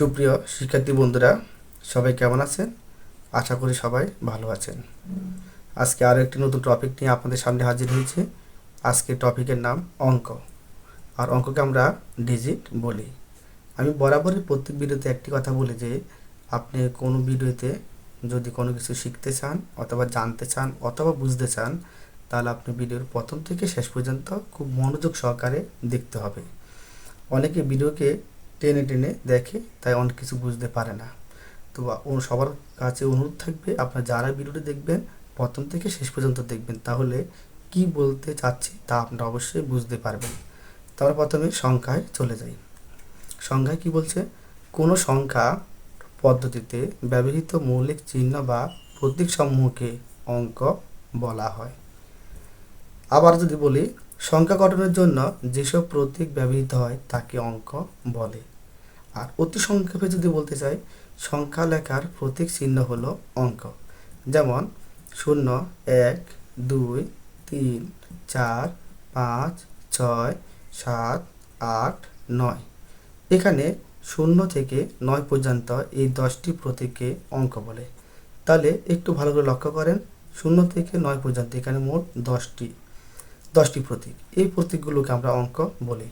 সুপ্রিয় শিক্ষার্থী বন্ধুরা, সবাই কেমন আছেন? আশা করি সবাই ভালো আছেন। আজকে আরও একটি নতুন টপিক নিয়ে আপনাদের সামনে হাজির হয়েছে। আজকে টপিকের নাম অঙ্ক। আর অঙ্ককে আমরা ডিজিট বলি। আমি বরাবরই প্রত্যেক ভিডিওতে একটি কথা বলি যে, আপনি কোনো ভিডিওতে যদি কোনো কিছু শিখতে চান, অথবা জানতে চান, অথবা বুঝতে চান, তাহলে আপনি ভিডিওর প্রথম থেকে শেষ পর্যন্ত খুব মনোযোগ সহকারে দেখতে হবে। অনেকে ভিডিওকে টেনে টেনে দেখে, তাই অনেক কিছু বুঝতে পারে না। তো সবার কাছে অনুরোধ থাকবে, আপনারা যারা ভিডিওটি দেখবেন, প্রথম থেকে শেষ পর্যন্ত দেখবেন, তাহলে কি বলতে চাচ্ছি তা আপনারা অবশ্যই বুঝতে পারবেন। তারপর প্রথমে সংখ্যায় চলে যাই। সংখ্যায় কি বলছে? কোনো সংখ্যা পদ্ধতিতে ব্যবহৃত মৌলিক চিহ্ন বা প্রতীক সমূহকে অঙ্ক বলা হয়। আবার যদি বলি, সংখ্যা গঠনের জন্য যেসব প্রতীক ব্যবহৃত হয়, তাকে অঙ্ক বলে। আর অতি সংক্ষেপে যদি বলতে চাই সংখ্যা লেখার প্রতীক চিহ্ন হলো অঙ্ক। যেমন, শূন্য, এক, দুই, তিন, চার, পাঁচ, ছয়, সাত, আট, নয়। এখানে শূন্য থেকে নয় পর্যন্ত এই দশটি প্রতীককে অঙ্ক বলে। তাহলে একটু ভালো করে লক্ষ্য করেন, শূন্য থেকে নয় পর্যন্ত এখানে মোট দশটি দশটি প্রতীক। এই প্রতীকগুলোকে আমরা অঙ্ক বলি।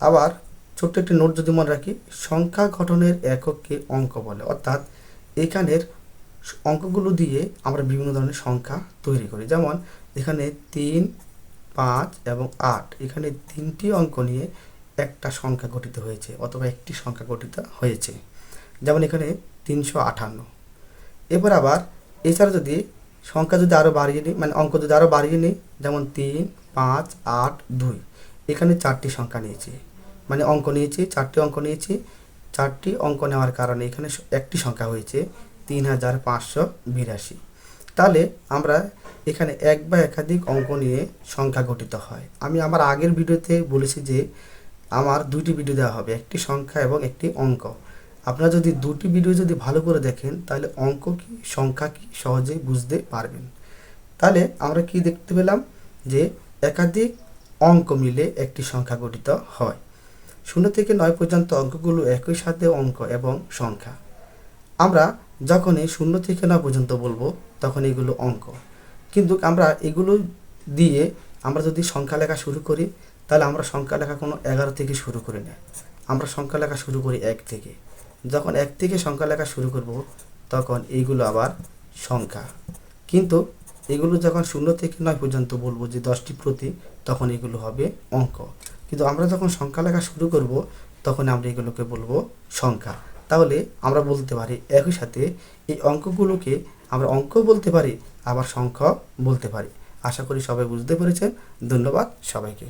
আবার ছোট্ট একটি নোট যদি মনে রাখি, সংখ্যা গঠনের একককে অঙ্ক বলে। অর্থাৎ এখানের অঙ্কগুলো দিয়ে আমরা বিভিন্ন ধরনের সংখ্যা তৈরি করি। যেমন এখানে তিন, পাঁচ এবং আট। এখানে তিনটি অঙ্ক নিয়ে একটা সংখ্যা গঠিত হয়েছে অথবা একটি সংখ্যা গঠিত হয়েছে। যেমন এখানে তিনশো আটান্ন এবার আবার এছাড়া যদি সংখ্যা যদি আরও বাড়িয়ে নিই মানে অঙ্ক যদি আরও বাড়িয়ে নিই, যেমন তিন, পাঁচ, আট, দুই। এখানে চারটি সংখ্যা নিয়েছি। মানে অঙ্ক নিয়েছি, চারটি অঙ্ক নিয়েছি। চারটি অঙ্ক নেওয়ার কারণে এখানে একটি সংখ্যা হয়েছে তিন হাজার পাঁচশো বিরাশি। তাহলে আমরা এখানে এক বা একাধিক অঙ্ক নিয়ে সংখ্যা গঠিত হয়। আমি আমার আগের ভিডিওতে বলেছি যে আমার দুইটি ভিডিও দেওয়া হবে, একটি সংখ্যা এবং একটি অঙ্ক। আপনারা যদি দুটি ভিডিও যদি ভালো করে দেখেন, তাহলে অঙ্ক কি, সংখ্যা কি সহজেই বুঝতে পারবেন। তাহলে আমরা কি দেখতে পেলাম? যে একাধিক অঙ্ক মিলে একটি সংখ্যা গঠিত হয়। শূন্য থেকে নয় পর্যন্ত অঙ্কগুলো একই সাথে অঙ্ক এবং সংখ্যা। আমরা যখনই শূন্য থেকে নয় পর্যন্ত বলব, তখন এগুলো অঙ্ক। কিন্তু আমরা এগুলো দিয়ে আমরা যদি সংখ্যা লেখা শুরু করি, তাহলে আমরা সংখ্যা লেখা কোনো এগারো থেকে শুরু করি না। আমরা সংখ্যা লেখা শুরু করি এক থেকে। যখন এক থেকে সংখ্যা লেখা শুরু করব, তখন এইগুলো আবার সংখ্যা। কিন্তু এগুলো যখন শূন্য থেকে নয় পর্যন্ত বলব যে দশটি প্রতীক তখন এগুলো হবে অঙ্ক। কিন্তু আমরা যখন সংখ্যা লেখা শুরু করব, তখন আমরা এগুলোকে বলব সংখ্যা। তাহলে আমরা বলতে পারি একই সাথে এই অঙ্কগুলোকে আমরা অঙ্ক বলতে পারি, আবার সংখ্যা বলতে পারি। আশা করি সবাই বুঝতে পেরেছেন। ধন্যবাদ সবাইকে।